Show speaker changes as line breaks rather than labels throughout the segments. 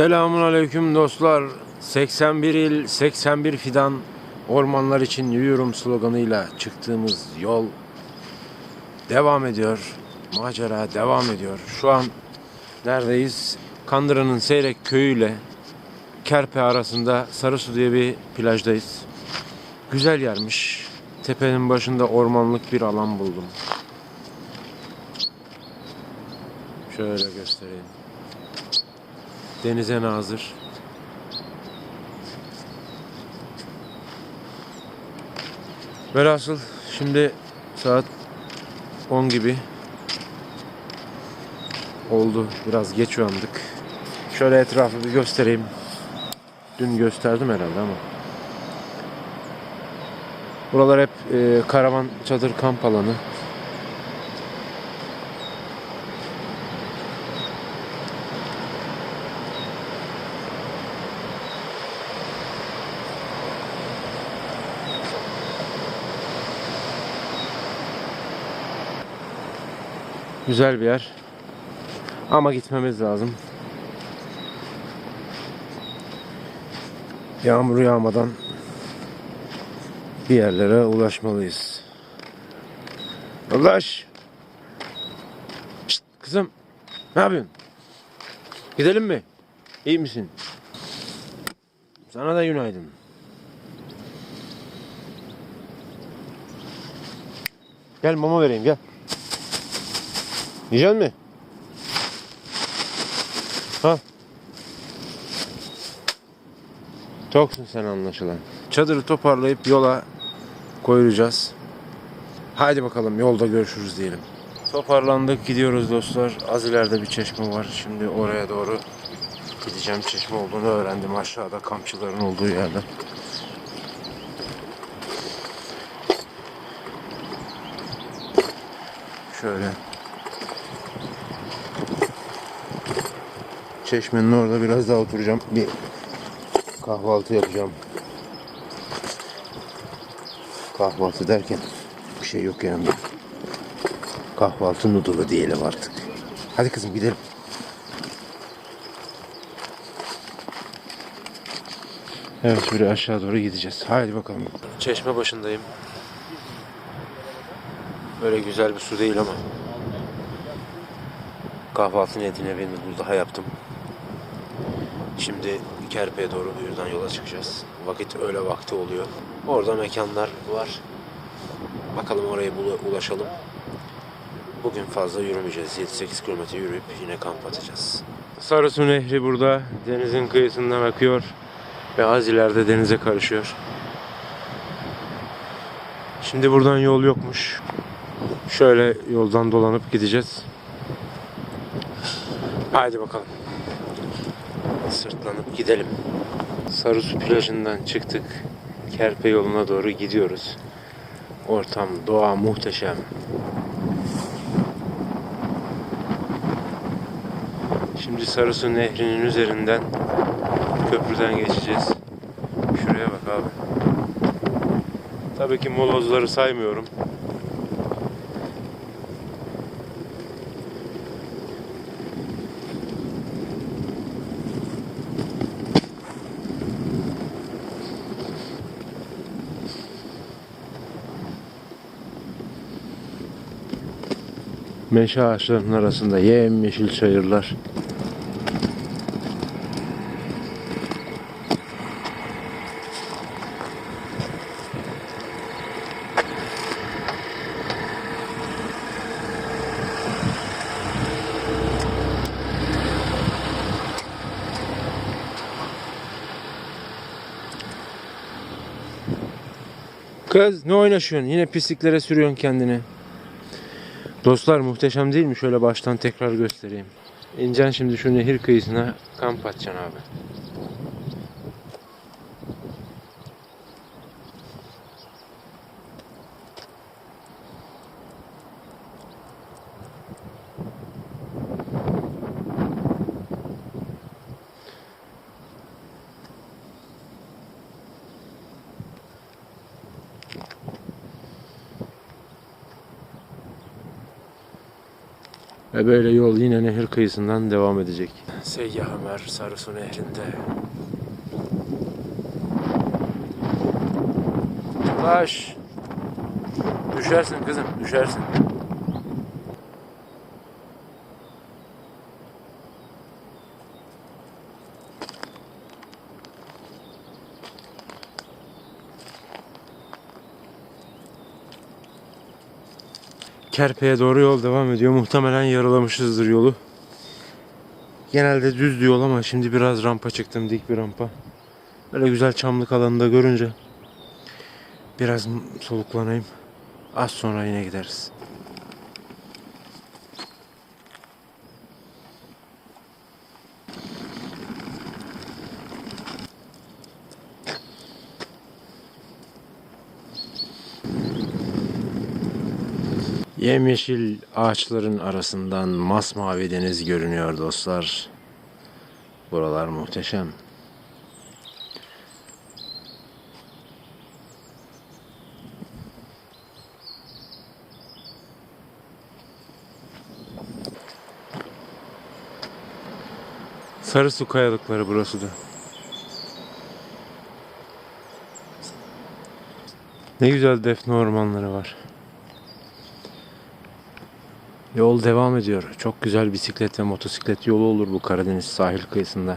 Selamun aleyküm dostlar. 81 il, 81 fidan ormanlar için yürüyorum sloganıyla çıktığımız yol devam ediyor. Macera devam ediyor. Şu an neredeyiz? Kandıra'nın Seyrek köyü ile Kerpe arasında Sarısu diye bir plajdayız. Güzel yermiş. Tepenin başında ormanlık bir alan buldum. Şöyle göstereyim. Denize nazır. Velhasıl şimdi saat 10 gibi oldu. Biraz geç uyandık. Şöyle etrafı bir göstereyim. Dün gösterdim herhalde ama. Buralar hep e, karavan çadır kamp alanı. Güzel bir yer. Ama gitmemiz lazım. Yağmur yağmadan bir yerlere ulaşmalıyız. Ulaş. Şşt, kızım. Ne yapıyorsun? Gidelim mi? İyi misin? Sana da günaydın. Gel mama vereyim gel. Yiyecek mi? Ha? Toksun sen anlaşılan. Çadırı toparlayıp yola koyulacağız. Haydi bakalım yolda görüşürüz diyelim. Toparlandık gidiyoruz dostlar. Az ileride bir çeşme var. Şimdi oraya doğru gideceğim. Çeşme olduğunu öğrendim aşağıda kampçıların olduğu yerde. Şöyle Çeşmenin orada biraz daha oturacağım. Bir kahvaltı yapacağım. Kahvaltı derken bir şey yok yanında. Kahvaltı noodle'ı diyelim artık. Hadi kızım gidelim. Evet şöyle aşağı doğru gideceğiz. Haydi bakalım. Çeşme başındayım. Böyle güzel bir su değil ama kahvaltı niyetine bir noodle daha yaptım. Şimdi Kerpe'ye doğru buradan yola çıkacağız. Vakit öğle vakti oluyor. Orada mekanlar var. Bakalım oraya ulaşalım. Bugün fazla yürümeyeceğiz. 7-8 kilometre yürüyüp yine kamp atacağız. Sarısu Nehri burada. Denizin kıyısından akıyor. Ve az ileride denize karışıyor. Şimdi buradan yol yokmuş. Şöyle yoldan dolanıp gideceğiz. Haydi bakalım. Sırtlanıp gidelim. Sarısu plajından çıktık. Kerpe yoluna doğru gidiyoruz. Ortam, doğa muhteşem. Şimdi Sarısu Nehri'nin üzerinden köprüden geçeceğiz. Şuraya bak abi. Tabii ki molozları saymıyorum. Meşe ağaçlarının arasında yemyeşil çayırlar. Kız ne oynaşıyorsun? Yine pisliklere sürüyorsun kendini. Dostlar muhteşem değil mi? Şöyle baştan tekrar göstereyim. İncen şimdi şu nehir kıyısına kamp atacaksın abi. Ve böyle yol yine nehir kıyısından devam edecek. Seyyah Ömer Sarısu Nehri'nde. Ulaş. Düşersin kızım, düşersin. Kerpe'ye doğru yol devam ediyor. Muhtemelen yarılamışızdır yolu. Genelde düz yol ama şimdi biraz rampa çıktım. Dik bir rampa. Böyle güzel çamlık alanında görünce biraz soluklanayım. Az sonra yine gideriz. Yemyeşil ağaçların arasından masmavi deniz görünüyor dostlar. Buralar muhteşem. Sarı su kayalıkları burası da. Ne güzel defne ormanları var. Yol devam ediyor. Çok güzel bisiklet ve motosiklet yolu olur bu Karadeniz sahil kıyısında.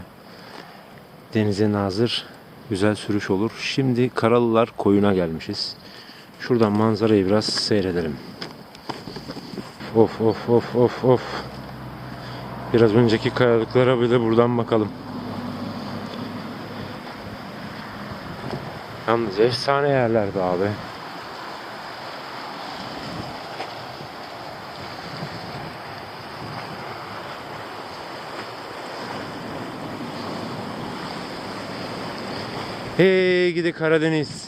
Denize nazır, güzel sürüş olur. Şimdi Karalılar koyuna gelmişiz. Şuradan manzarayı biraz seyredelim. Of of of of of. Biraz önceki kayalıklara bir de buradan bakalım. Yalnız efsane yerler be abi. Hey gidi Karadeniz.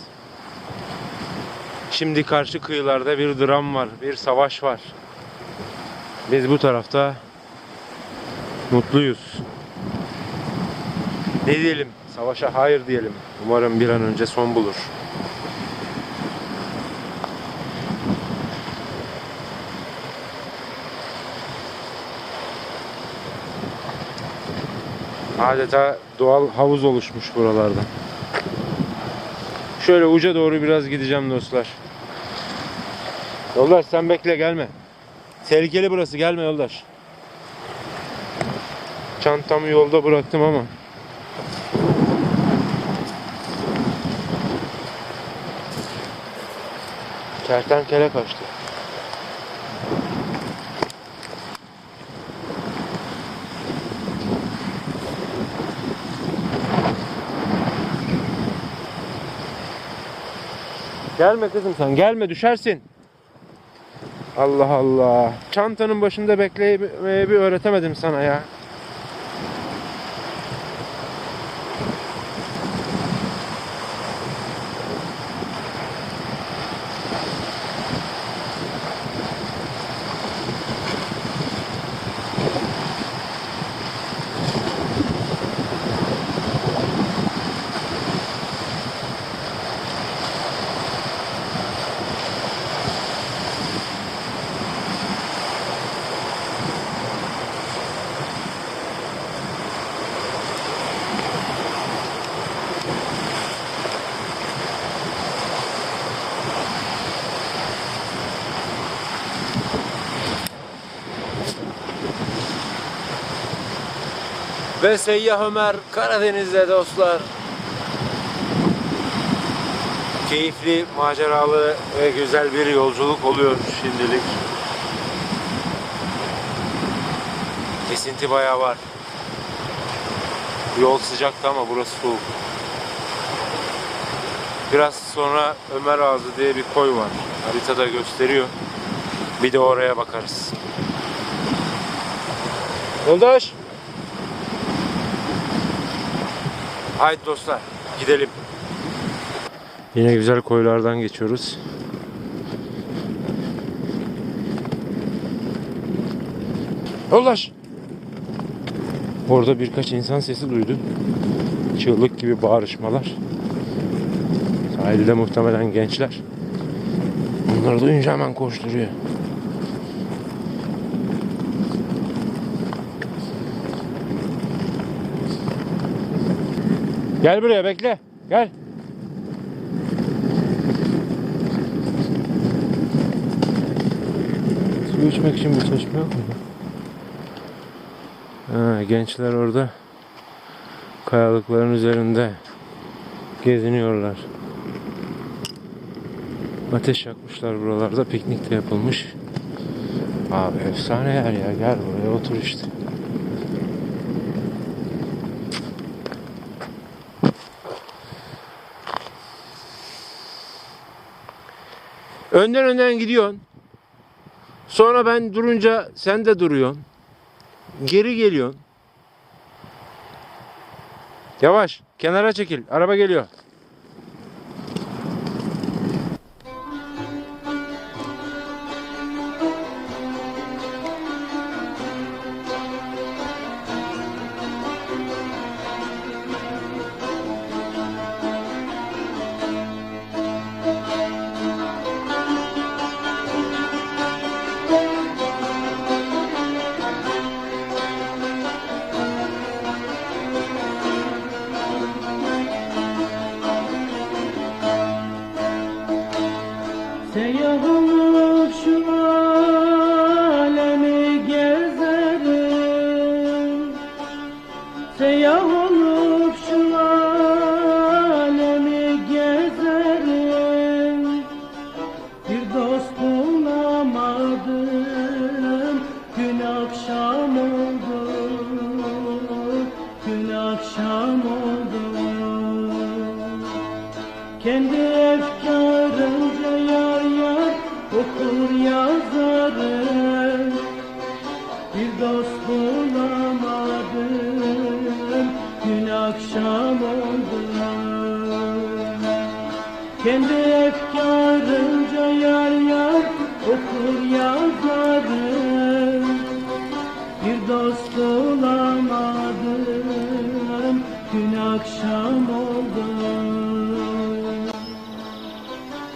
Şimdi karşı kıyılarda bir dram var, bir savaş var. Biz bu tarafta mutluyuz. Ne diyelim? Savaşa hayır diyelim. Umarım bir an önce son bulur. Adeta doğal havuz oluşmuş buralarda. Şöyle uca doğru biraz gideceğim dostlar. Yoldaş sen bekle gelme. Tehlikeli burası gelme yoldaş. Çantamı yolda bıraktım ama. Kertenkele kaçtı. Gelme kızım sen gelme düşersin. Allah Allah. Çantanın başında beklemeyi bir öğretemedim sana ya. Ve Seyyah Ömer Karadeniz'de dostlar. Keyifli, maceralı ve güzel bir yolculuk oluyor şimdilik. Esinti bayağı var. Yol sıcaktı ama burası soğuk. Biraz sonra Ömer Ağzı diye bir koy var. Haritada gösteriyor. Bir de oraya bakarız. Yoldaş. Haydi dostlar gidelim. Yine güzel koylardan geçiyoruz. Yoldaş. Orada birkaç insan sesi duydum. Çığlık gibi bağırışmalar. Sahilde muhtemelen gençler. Onları duyunca hemen koşturuyor. Gel buraya bekle. Gel. Su içmek için bir çeşme yok mu? Ha, gençler orada kayalıkların üzerinde geziniyorlar. Ateş yakmışlar buralarda. Piknik de yapılmış. Abi efsane yer ya. Gel buraya otur işte. Önden önden gidiyorsun. Sonra ben durunca sen de duruyorsun. Geri geliyorsun. Yavaş. Kenara çekil. Araba geliyor.
Seyyah olup akşam oldu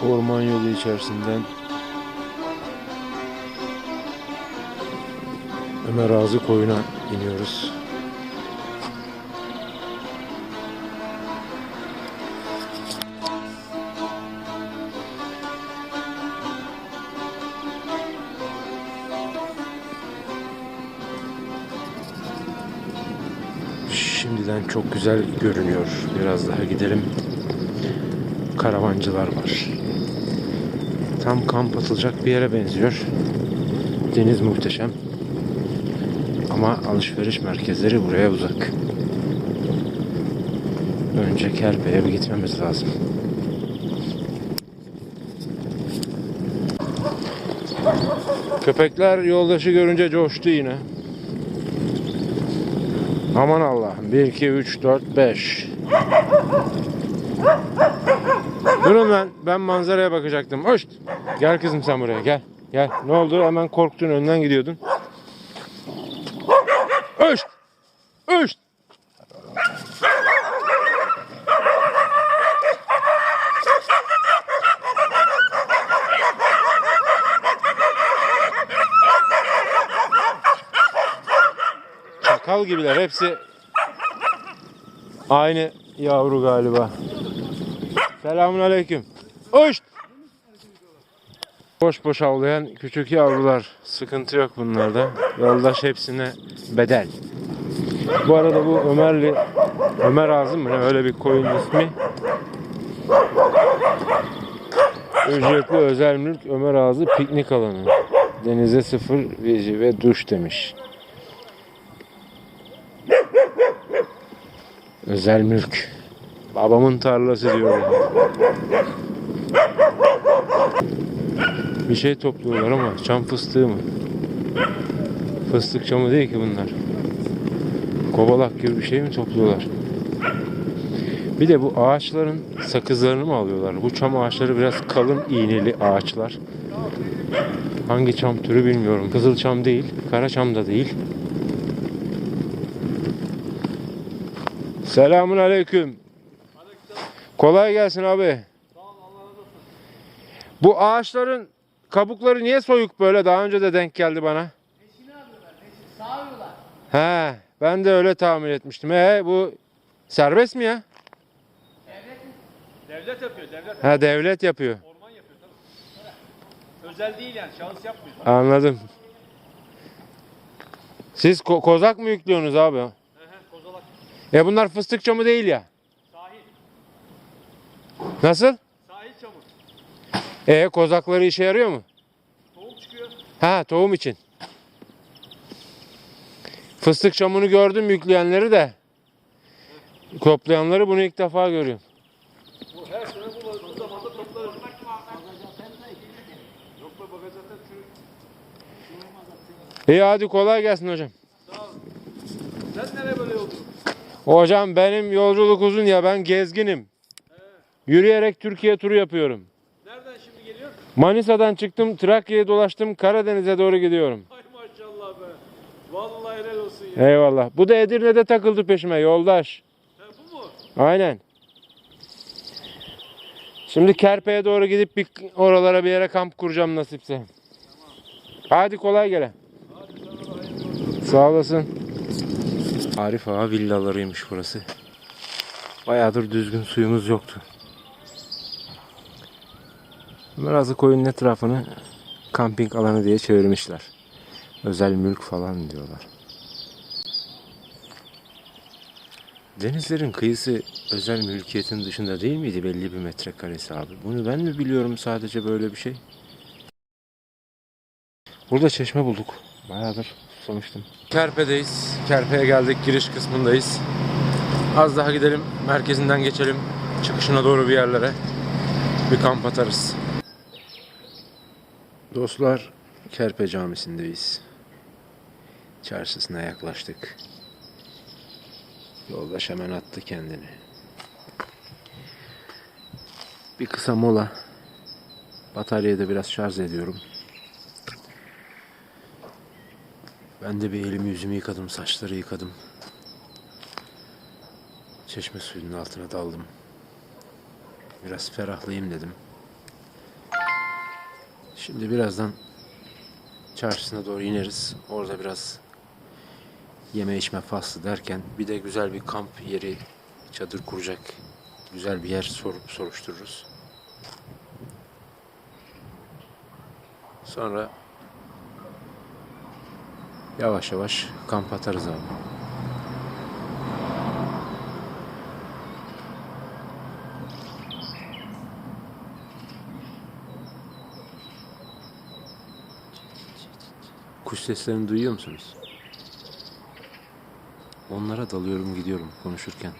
Orman yolu içerisinden Ömer Ağzı koyuna iniyoruz. Güzel görünüyor. Biraz daha gidelim. Karavancılar var. Tam kamp atılacak bir yere benziyor. Deniz muhteşem. Ama alışveriş merkezleri buraya uzak. Önce Kerpe'ye bir gitmemiz lazım. Köpekler yoldaşı görünce coştu yine. Aman Allah'ım. 1, 2, 3, 4, 5. Durun lan. Ben manzaraya bakacaktım. Hoş. Gel kızım sen buraya gel. Gel. Ne oldu? Hemen korktun önden gidiyordun. Çakal gibiler hepsi aynı yavru galiba. Selamun aleyküm. Hoş. Boş boş avlayan küçük yavrular. Sıkıntı yok bunlarda. Yoldaş hepsine bedel. Bu arada bu Ömerli Ömer Azım mı öyle bir koyun ismi. Ücretli özel mülk Ömer Ağzı piknik alanı. Denize sıfır vizi ve duş demiş. Özel mülk. Babamın tarlası diyor. Bir şey topluyorlar ama çam fıstığı mı? Fıstık çamı değil ki bunlar. Kovalak gibi bir şey mi topluyorlar? Bir de bu ağaçların sakızlarını mı alıyorlar? Bu çam ağaçları biraz kalın iğneli ağaçlar. Hangi çam türü bilmiyorum. Kızılçam değil, karaçam da değil. Selamun aleyküm. Kolay gelsin abi. Bu ağaçların kabukları niye soyuk böyle? Daha önce de denk geldi bana. He, ben de öyle tahmin etmiştim. He, bu serbest mi ya?
Devlet yapıyor, devlet.
Ha devlet yapıyor.
Orman yapıyor tabii. Özel değil yani, şahıs yapmıyor.
Anladım. Siz ko- kozak mı yüklüyorsunuz abi? E bunlar fıstık çamı değil ya.
Sahil.
Nasıl?
Sahil çamur.
E kozakları işe yarıyor mu?
Tohum çıkıyor.
Ha tohum için. Fıstık çamını gördüm yükleyenleri de. Toplayanları bunu ilk defa görüyorum.
Bu her sene bu, zamanda toplarız. Yok be bagaj zaten çürük.
İyi hadi kolay gelsin hocam.
Sen nereye böyle yoldun?
Hocam benim yolculuk uzun ya ben gezginim. Yürüyerek Türkiye turu yapıyorum.
Nereden şimdi geliyor?
Manisa'dan çıktım Trakya'ya dolaştım Karadeniz'e doğru gidiyorum.
Ay maşallah be. Vallahi helal olsun ya.
Eyvallah. Bu da Edirne'de takıldı peşime yoldaş.
Ha, bu mu?
Aynen. Şimdi Kerpe'ye doğru gidip bir oralara bir yere kamp kuracağım nasipse. Hadi kolay gele. Sağ olasın. Arif Ağa villalarıymış burası. Bayağıdır düzgün suyumuz yoktu. Birazı koyunun etrafını kamping alanı diye çevirmişler. Özel mülk falan diyorlar. Denizlerin kıyısı özel mülkiyetin dışında değil miydi belli bir metrekaresi abi? Bunu ben mi biliyorum sadece böyle bir şey? Burada çeşme bulduk. Bayağıdır susamıştım. Kerpe'deyiz. Kerpe'ye geldik. Giriş kısmındayız. Az daha gidelim. Merkezinden geçelim. Çıkışına doğru bir yerlere. Bir kamp atarız. Dostlar Kerpe Camisi'ndeyiz. Çarşısına yaklaştık. Yoldaş hemen attı kendini. Bir kısa mola. Bataryayı da biraz şarj ediyorum. Ben de bir elimi yüzümü yıkadım, saçları yıkadım. Çeşme suyunun altına daldım. Biraz ferahlayayım dedim. Şimdi birazdan çarşısına doğru ineriz. Orada biraz yeme içme faslı derken bir de güzel bir kamp yeri çadır kuracak güzel bir yer sorup soruştururuz. Sonra yavaş yavaş kamp atarız abi. Kuş seslerini duyuyor musunuz? Onlara dalıyorum gidiyorum konuşurken.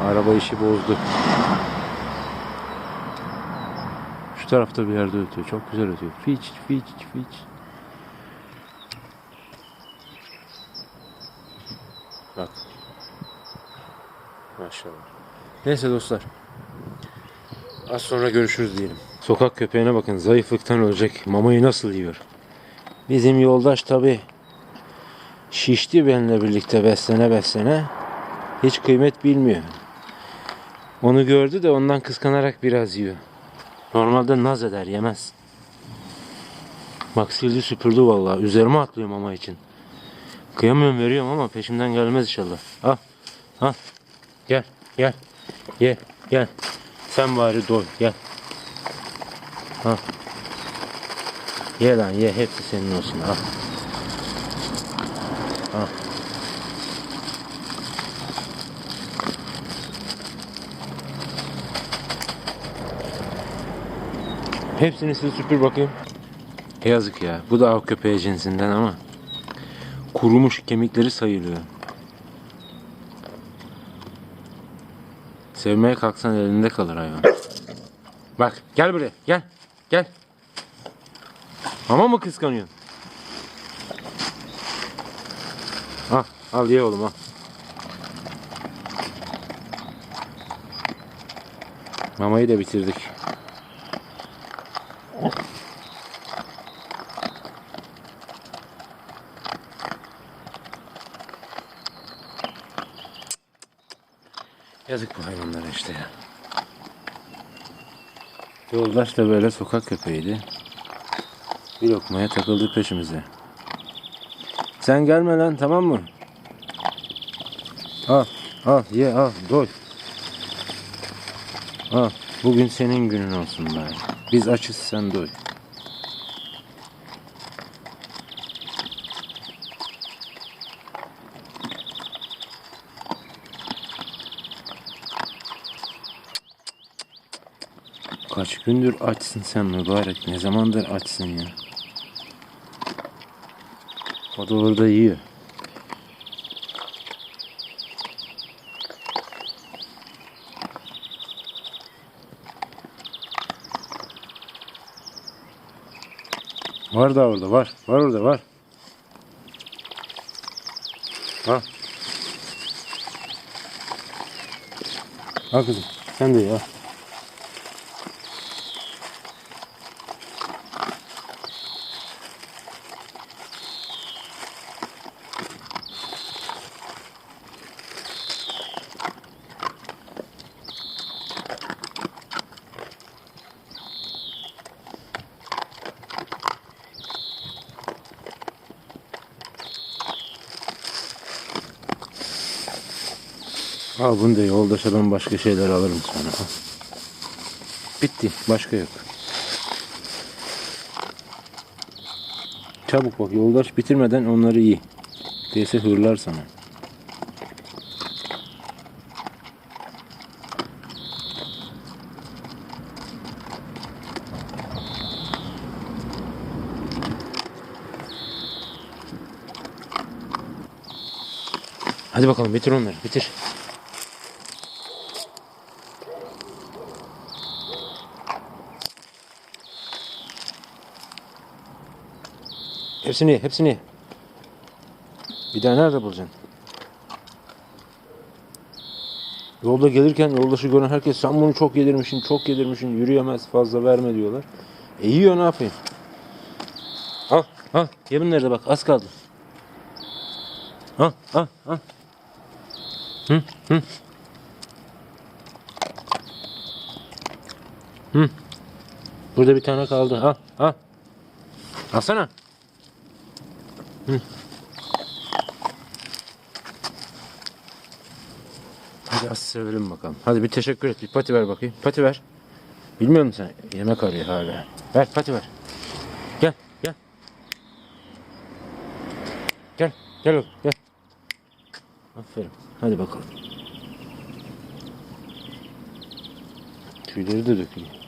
Araba işi bozdu. Şu tarafta bir yerde ötüyor. Çok güzel ötüyor. Fiç, fiç, fiç. Bak. Maşallah. Neyse dostlar. Az sonra görüşürüz diyelim. Sokak köpeğine bakın zayıflıktan ölecek. Mamayı nasıl yiyor? Bizim yoldaş tabi şişti benimle birlikte beslene beslene. Hiç kıymet bilmiyor. Onu gördü de ondan kıskanarak biraz yiyor. Normalde naz eder yemez. Bak sildi süpürdü vallahi. Üzerime atlıyor mama için. Kıyamıyorum veriyorum ama peşimden gelmez inşallah. Al. Al. Gel. Gel. Ye. Gel. Sen bari doy. Gel. Ha. Ye lan ye. Hepsi senin olsun. Al. Al. Hepsini sil süpür bakayım. Yazık ya. Bu da av köpeği cinsinden ama kurumuş kemikleri sayılıyor. Sevmeye kalksan elinde kalır hayvan. Bak gel buraya gel. Gel. Ama mı kıskanıyorsun? Al, al ye oğlum al. Mamayı da bitirdik. Yazık bu hayvanlara işte ya. Yoldaş da böyle sokak köpeğiydi. Bir lokmaya takıldı peşimize. Sen gelme lan tamam mı? Al al ye al doy. Al bugün senin günün olsun be. Biz açız sen doy. Gündür açsın sen mübarek. Ne zamandır açsın ya. O da orada yiyor. Var da orada var. Var orada var. Ha. Al kızım. Sen de ye al. Bunu da yoldaşa ben başka şeyler alırım. Al. Bitti. Başka yok. Çabuk bak yoldaş bitirmeden onları iyi. Değilse hırlar sana. Hadi bakalım bitir onları bitir. Hepsini hepsini. Bir daha nerede bulacaksın? Yolda gelirken yoldaşı gören herkes sen bunu çok yedirmişsin, çok yedirmişsin, yürüyemez fazla verme diyorlar. E yiyor ne yapayım? Al, al. Ye bunları da bak az kaldı. Al, al, al. Hı, hı. Hı. Burada bir tane kaldı. Al, al. Alsana. Hı. Hadi az sevelim bakalım. Hadi bir teşekkür et. Bir pati ver bakayım. Pati ver. Bilmiyor musun sen? Yemek arıyor hala. Ver pati ver. Gel gel. Gel gel oğlum gel. Aferin. Hadi bakalım. Tüyleri de dökülüyor.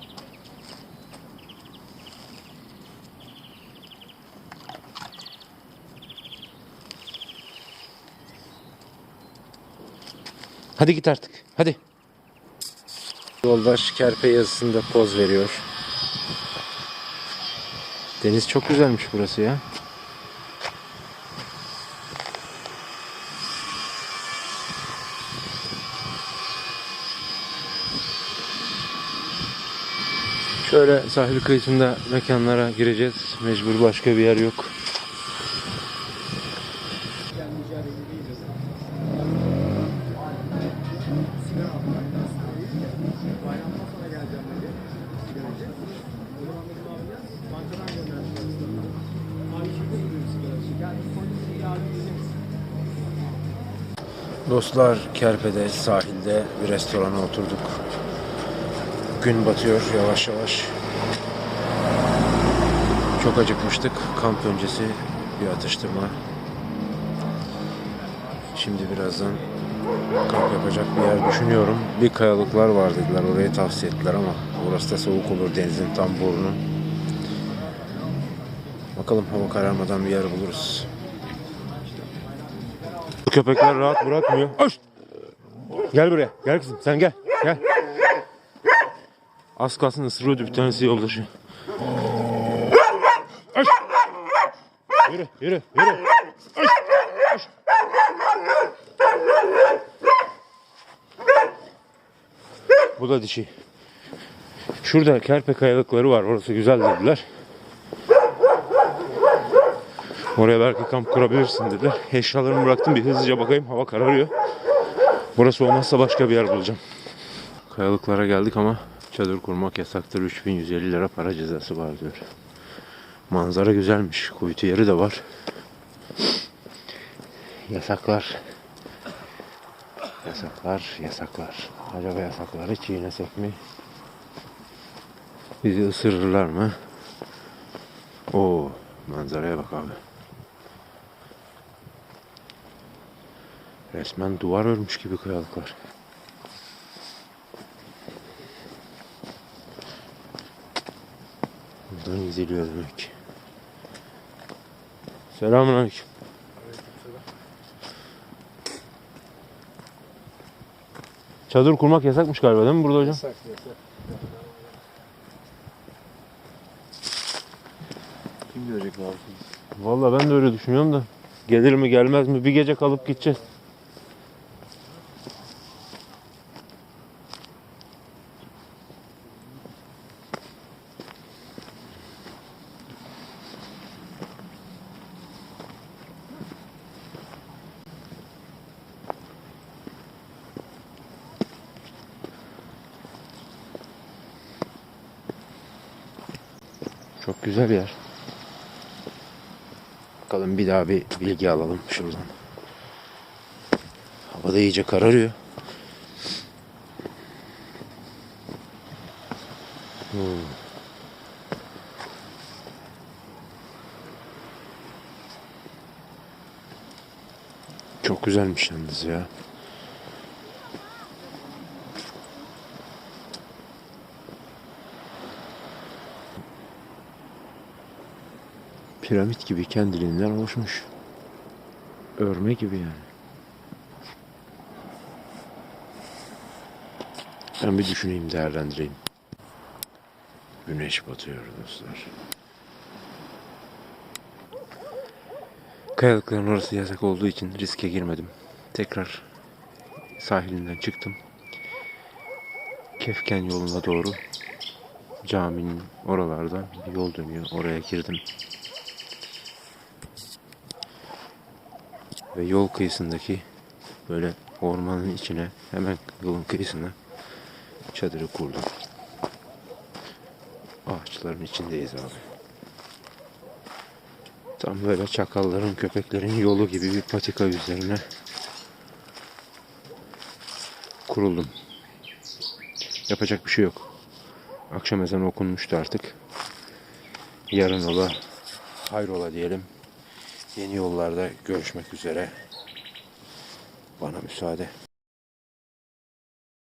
Hadi git artık. Hadi. Yoldaş kerpe yazısında poz veriyor. Deniz çok güzelmiş burası ya. Şöyle sahil kıyısında mekanlara gireceğiz. Mecbur başka bir yer yok. Dostlar Kerpe'de sahilde bir restorana oturduk. Gün batıyor yavaş yavaş. Çok acıkmıştık. Kamp öncesi bir atıştırma. Şimdi birazdan kamp yapacak bir yer düşünüyorum. Bir kayalıklar var dediler. Orayı tavsiye ettiler ama orası da soğuk olur denizin tam burnu. Bakalım hava kararmadan bir yer buluruz. Köpekler rahat bırakmıyor. Hoş. Gel buraya. Gel kızım sen gel. Gel. Az kalsın ısırıyordu bir tanesi yoldaşı. Hoş. Yürü yürü yürü. Hoş. Hoş. Bu da dişi. Şurada kerpe kayalıkları var. Orası güzel dediler. Oraya belki kamp kurabilirsin dediler. Eşyalarımı bıraktım bir hızlıca bakayım hava kararıyor. Burası olmazsa başka bir yer bulacağım. Kayalıklara geldik ama çadır kurmak yasaktır. 3150 lira para cezası var diyor. Manzara güzelmiş. Kuytu yeri de var. Yasaklar. Yasaklar, yasaklar. Acaba yasakları çiğnesek mi? Bizi ısırırlar mı? Oo, manzaraya bak abi. Resmen duvar örmüş gibi kayalıklar. Buradan gidiliyor demek ki. Selamünaleyküm. Çadır kurmak yasakmış galiba değil mi burada hocam?
Yasak yasak. Kim görecek abi?
Vallahi ben de öyle düşünüyorum da. Gelir mi gelmez mi bir gece kalıp gideceğiz. Çok güzel yer. Bakalım bir daha bir bilgi alalım şuradan. Hava da iyice kararıyor. Hmm. Çok güzelmiş yalnız ya. Piramit gibi kendiliğinden oluşmuş. Örme gibi yani. Ben bir düşüneyim, değerlendireyim. Güneş batıyor dostlar. Kayalıkların orası yasak olduğu için riske girmedim. Tekrar sahilinden çıktım. Kefken yoluna doğru caminin oralardan bir yol dönüyor. Oraya girdim. Ve yol kıyısındaki böyle ormanın içine hemen yolun kıyısına çadırı kurdum. Ağaçların içindeyiz abi. Tam böyle çakalların, köpeklerin yolu gibi bir patika üzerine kuruldum. Yapacak bir şey yok. Akşam ezanı okunmuştu artık. Yarın ola, hayrola diyelim. Yeni yollarda görüşmek üzere. Bana müsaade.